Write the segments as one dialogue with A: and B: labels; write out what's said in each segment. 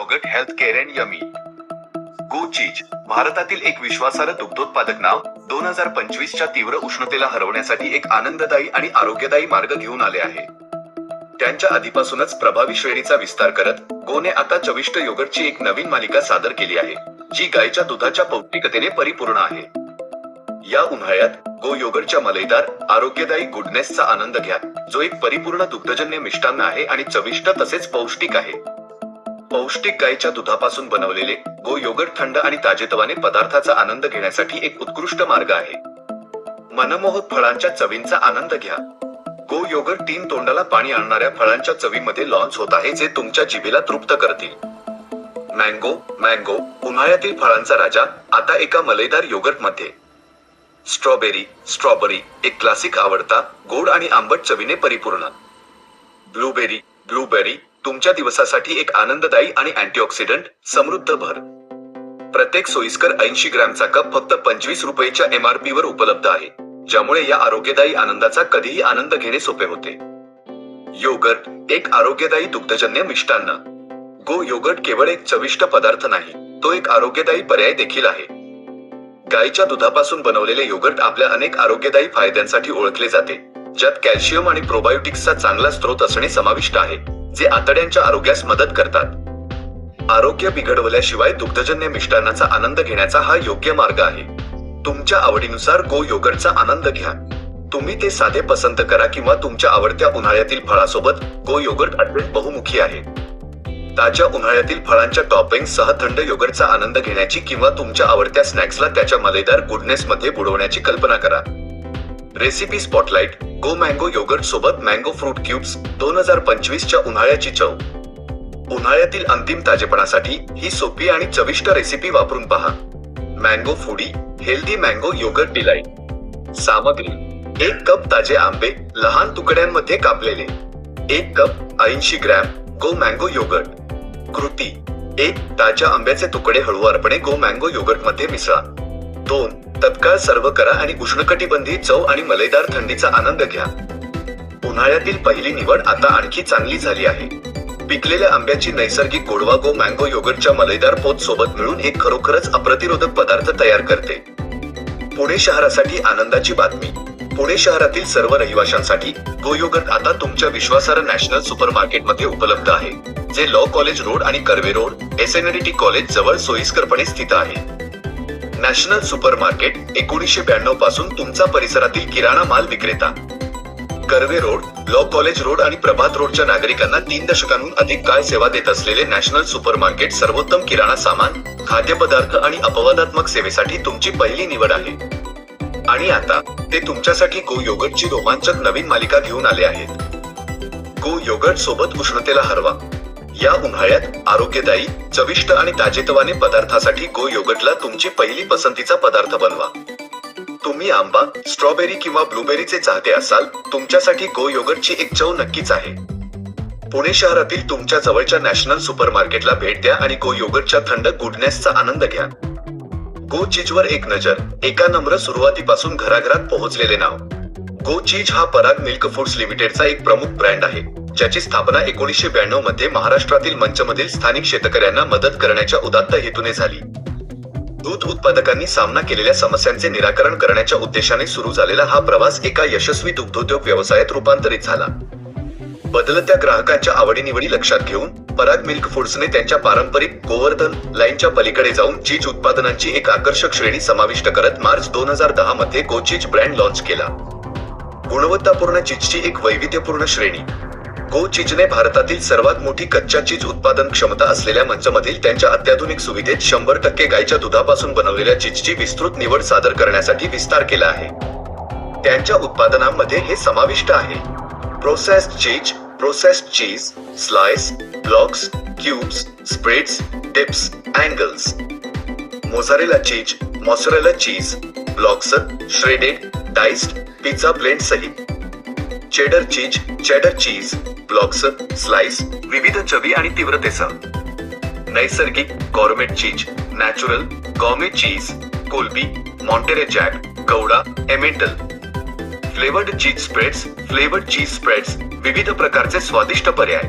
A: Yoghurt health care and yummy. Go cheese भारतातील एक विश्वासार्ह दुग्धोत्पादक नाव दोन हजार पंचवीसच्या तीव्र उष्णतेला हरवण्यासाठी एक आनंददायी आणि आरोग्यदायी मार्ग घेऊन आले आहे. त्यांच्या आधीपासूनच प्रभावी श्रेणीचा विस्तार करत गोने आता चविष्ट योगर्टची एक नवीन मालिका सादर केली आहे जी गायच्या दुधाच्या पौष्टिकतेने परिपूर्ण आहे. या उन्हाळ्यात गो योगर्टच्या मलईदार आरोग्यदायी गुडनेसचा आनंद घ्या जो एक परिपूर्ण दुग्धजन्य मिष्टान्न आहे आणि चविष्ट तसेच पौष्टिक आहे. पौष्टिक गायीच्या दुधापासून बनवलेले गो योगर्ट थंड आणि ताजेतवाने पदार्थाचा आनंद घेण्यासाठी एक उत्कृष्ट मार्ग आहे. मनमोहक फळांच्या चवींचा आनंद घ्या. गो योगर्ट तीन तोंडाला पाणी आणणाऱ्या फळांच्या चवीमध्ये लॉन्च होत आहे जे तुमच्या जिभेला तृप्त करतील. मँगो मँगो उन्हाळ्यातील फळांचा राजा आता एका मलईदार योगर्टमध्ये. स्ट्रॉबेरी स्ट्रॉबेरी एक क्लासिक आवडता गोड आणि आंबट चवीने परिपूर्ण. ब्लूबेरी ब्लूबेरी तुमच्या दिवसासाठी एक आनंददायी आणि अँटीऑक्सिडंट समृद्ध भर. प्रत्येक सोयीस्कर ऐंशी ग्रॅमचा कप फक्त पंचवीस रुपयेच्या एमआरपी वर उपलब्ध आहे ज्यामुळे या आरोग्यदायी आनंदाचा कधीही आनंद घेणे सोपे होते. योगर्ट एक आरोग्यदायी दुग्धजन्य मिष्टान्न. गो योगर्ट केवळ एक चविष्ट पदार्थ नाही तो एक आरोग्यदायी पर्याय देखील आहे. गायीच्या दुधापासून बनवलेले योगर्ट आपल्या अनेक आरोग्यदायी फायद्यांसाठी ओळखले जाते ज्यात कॅल्शियम आणि प्रोबायोटिक्सचा चांगला स्रोत असणे समाविष्ट आहे. जे आतड्यांच्या आरोग्यास मदत करतात. आरोग्य बिघडवल्याशिवाय दुग्धजन्य मिष्टान्नाचा आनंद घेण्याचा हा योग्य मार्ग आहे. तुमच्या आवडीनुसार गो योगर्टचा आनंद घ्या. तुम्ही ते साधे पसंत करा किंवा तुमच्या आवडत्या उन्हाळ्यातील फळासोबत गो योगर्ट अत्यंत बहुमुखी आहे. ताज्या उन्हाळ्यातील फळांच्या टॉपिंग सह थंड योगर्टचा आनंद घेण्याची किंवा तुमच्या आवडत्या स्नॅक्सला त्याच्या मलेदार गुडनेस मध्ये बुडवण्याची कल्पना करा. Recipe spotlight Go mango yoghurt सोबत मँगो फ्रूट क्यूब्स दोन हजार पंचवीसच्या उन्हाळ्याची चव. उन्हाळ्यातील अंतिम ताजेपणासाठी ही सोपी आणि चविष्ट रेसिपी वापरून पहा. Mango foodie healthy mango yoghurt delight सामग्री एक कप ताजे आंबे लहान तुकड्यांमध्ये कापलेले. एक कप ऐंशी ग्रॅम गो मँगो योगर्ट कृती एक ताज्या आंब्याचे तुकडे हळूवारपणे गो मँगो योगर्टमध्ये मिसळा. दोन तत्काळ सर्व करा आणि उष्णकटिबंधी चव आणि मलईदार थंडीचा आनंद घ्या. उन्हाळ्यातील पहिली निवड आता आणखी चांगली झाली आहे. पिकलेल्या आंब्याची नैसर्गिक गोडवा गो मँगो योगर्टच्या मलईदार पोत सोबत मिळून एक खरोखरच अप्रतिरोधक पदार्थ तयार करते. पुणे शहरासाठी आनंदाची बातमी. पुणे शहरातील सर्व रहिवाशांसाठी गो योगर्ट आता तुमच्या विश्वासार्ह नॅशनल सुपर मार्केटमध्ये उपलब्ध आहे. जे लॉ कॉलेज रोड आणि Karve road S N T college जवळ सोयीस्करपणे स्थित आहे. नॅशनल सुपर मार्केट एकोणीसशे ब्याण्णवपासून तुमचा परिसरातील किराणा माल विक्रेता. Karve road law college road आणि प्रभात रोडच्या नागरिकांना तीन दशकांहून अधिक काळ सेवा देत असलेले नॅशनल सुपर मार्केट सर्वोत्तम किराणा सामान खाद्यपदार्थ आणि अपवादात्मक सेवेसाठी तुमची पहिली निवड आहे. आणि आता ते तुमच्यासाठी गो योगर्टची रोमांचक नवीन मालिका घेऊन आले आहेत. गो योगर्ट सोबत उष्णतेला हरवा. या उन्हाळ्यात आरोग्यदायी चविष्ट आणि ताजेतवाने पदार्थासाठी गो योगटला तुमची पहिली पसंतीचा पदार्थ बनवा. तुम्ही आंबा स्ट्रॉबेरी किंवा ब्लूबेरीचे चाहते असाल तुमच्यासाठी गो योगटची एक चव नक्कीच आहे. पुणे शहरातील तुमच्या जवळच्या नॅशनल सुपर मार्केटला भेट द्या आणि गो योगटच्या थंड गुडनेसचा आनंद घ्या. गो चीजवर एक नजर एका नम्र सुरुवातीपासून घराघरात पोहोचलेले नाव. गो चीज हा पराग मिल्क फूड्स लिमिटेडचा एक प्रमुख ब्रँड आहे ज्याची स्थापना एकोणीसशे ब्याण्णवमध्ये महाराष्ट्रातील मंचमधील स्थानिक शेतकऱ्यांना मदत करण्याच्या उदात्त हेतूने झाली. दूध उत्पादकांनी सामना केलेल्या समस्यांचे निराकरण करण्याच्या उद्देशाने सुरू झालेला हा प्रवास एका यशस्वी दुग्धोद्योग व्यवसायात रूपांतरित झाला. बदलत्या ग्राहकांच्या आवडीनिवडी लक्षात घेऊन पराग मिल्क फूड्सने त्यांच्या पारंपरिक गोवर्धन लाईनच्या पलीकडे जाऊन चीज उत्पादनांची एक आकर्षक श्रेणी समाविष्ट करत मार्च दोन हजार दहा मध्ये गो चीज ब्रँड लॉन्च केला. गुणवत्तापूर्ण चीजची एक वैविध्यपूर्ण श्रेणी. गो चीजने भारतातील सर्वात मोठी कच्च्या चीज उत्पादन क्षमता असलेल्या मंचमधील त्यांच्या अत्याधुनिक सुविधेत शंभर टक्के गायच्या दुधापासून बनवलेल्या चीजची विस्तृत निवड सादर करण्यासाठी विस्तार केला आहे. त्यांच्या उत्पादनांमध्ये हे समाविष्ट आहे. Processed cheese processed cheese slice blocks cubes spreads dips angles mozzarella cheese mozzarella cheese blocks shredded diced pizza blend सहित. Cheddar cheese cheddar cheese blocks slice विविध चवी आणि तीव्रतेसह. नैसर्गिक gourmet cheese natural gourmet cheese Colby Monterey Jack Gouda Emmental flavoured cheese spreads flavoured cheese spreads विविध प्रकारचे स्वादिष्ट पर्याय.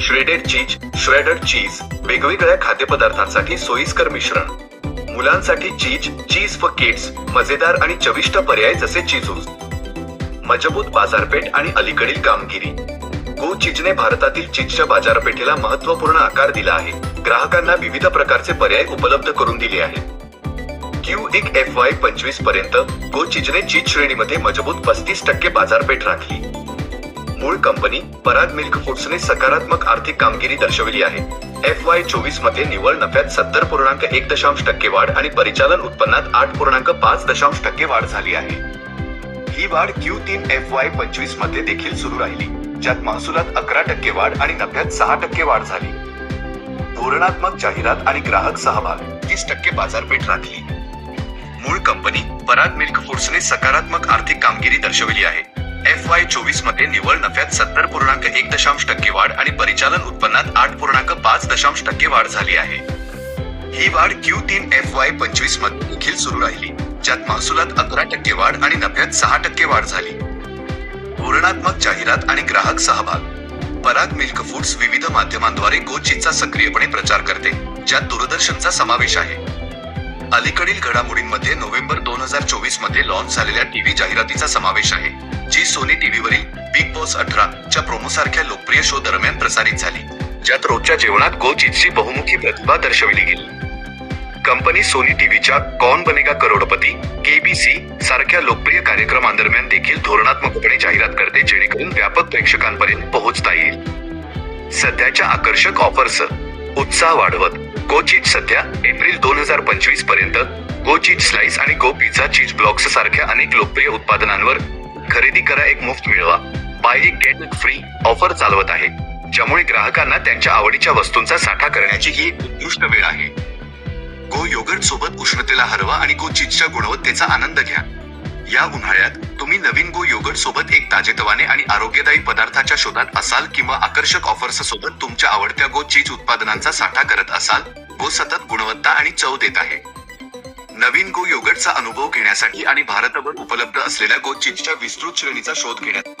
A: श्रेडेड चीज श्रेडर चीज वेगवेगळ्या खाद्यपदार्थांसाठी सोयीस्कर मिश्रण. मुलांसाठी चीज चीज फॉर किड्स मजेदार आणि चविष्ट पर्याय जसे चीजूज मजबूत बाजारपेठ आणि अलीकडील कामगिरी. गो चीजने भारतातील चीजच्या बाजारपेठेला महत्त्वपूर्ण आकार दिला आहे. ग्राहकांना विविध प्रकारचे पर्याय उपलब्ध करून दिले आहेत. क्यू एक एफ वाय पंचवीसपर्यंत गो चीजने चीज श्रेणीमध्ये मजबूत पस्तीस टक्के बाजारपेठ राखली. मूळ कंपनी पराग मिल्क फूड्सने सकारात्मक आर्थिक कामगिरी दर्शवली आहे. एफ वाय चोवीसमध्ये निव्वळ नफ्यात सत्तर पूर्णांक एक दशांश टक्के वाढ आणि परिचालन उत्पन्नात आठ पूर्णांक पाच दशांश टक्के वाढ झाली आहे. ही वाढ क्यू तीन एफ वाय पंचवीसमध्ये देखील सुरू राहिली ज्यात महसुलात अकरा टक्के वाढ आणि नफ्यात सहा टक्के वाढ झाली. धोरणात्मक जाहिरात आणि ग्राहक सहभाग तीस टक्के बाजारपेठ राखली. मूळ कंपनी पराग मिल्क फूड्सने सकारात्मक आर्थिक कामगिरी दर्शवली आहे. एफ वाय चोवीसमध्ये निव्वळ नफ्यात सत्तर पूर्णांक एक दशांश टक्के वाढ आणि परिचालन उत्पन्नात आठ पूर्णांक पाच दशांश टक्के वाढ झाली आहे. ही वाढ क्यू तीन एफ वाय पंचवीसमध्ये देखील सुरू राहिली ज्यात महसुलात अकरा टक्के वाढ आणि नफ्यात सहा टक्के वाढ झाली. धोरणात्मक जाहिरात आणि ग्राहक सहभाग. पराग मिल्क फूड्स विविध माध्यमांद्वारे गोचीचा सक्रियपणे प्रचार करते ज्यात दूरदर्शनचा समावेश आहे. अलीकडील घडामोडींमध्ये नोव्हेंबर दोन हजार चोवीसमध्ये लॉन्च झालेल्या टीव्ही जाहिरातीचा समावेश आहे. जी सोनी टीव्हीवरील बिग बॉस अठरा च्या प्रोमो सारख्या लोकप्रिय शो दरम्यान प्रसारित झाली ज्यात रोजच्या जेवणात गोचितची चीजची बहुमुखी प्रतिभा दर्शविली गेली. कंपनी सोनी टीव्हीच्या कौन बनेगा करोडपती केबीसी सारख्या लोकप्रिय कार्यक्रमांदरम्यान देखील धोरणात्मकपणे जाहिरात करते जेणेकरून व्यापक प्रेक्षकांपर्यंत पोहोचता येईल. सध्याच्या आकर्षक ऑफर्स उत्साह वाढवत गो चीज सध्या एप्रिल दोन हजार पंचवीसपर्यंत गो चीज स्लाइस आणि गो पिझ्झा चीज ब्लॉक्स सारख्या अनेक लोकप्रिय उत्पादनांवर खरेदी करा एक मुफ्त मिळवा. बाय एक गेट एक फ्री ऑफर चालवत आहे. ज्यामुळे ग्राहकांना त्यांच्या आवडीच्या वस्तूंचा साठा करण्याची ही एक उत्कृष्ट वेळ आहे. गो योगर्ट सोबत उष्णतेला हरवा आणि गो चीजच्या गुणवत्तेचा आनंद घ्या. या उन्हाळ्यात तुम्ही नवीन गो योगर्ट सोबत एक ताजेतवाने आणि आरोग्यदायी पदार्थाच्या शोधात असाल किंवा आकर्षक ऑफर्स सोबत तुमच्या आवडत्या गो चीज उत्पादनांचा साठा करत असाल गो सतत गुणवत्ता आणि चव देत आहे. नवीन गो योगर्टचा अनुभव घेण्यासाठी आणि भारतभर उपलब्ध असलेल्या गो चीजच्या विस्तृत श्रेणीचा शोध घेण्यात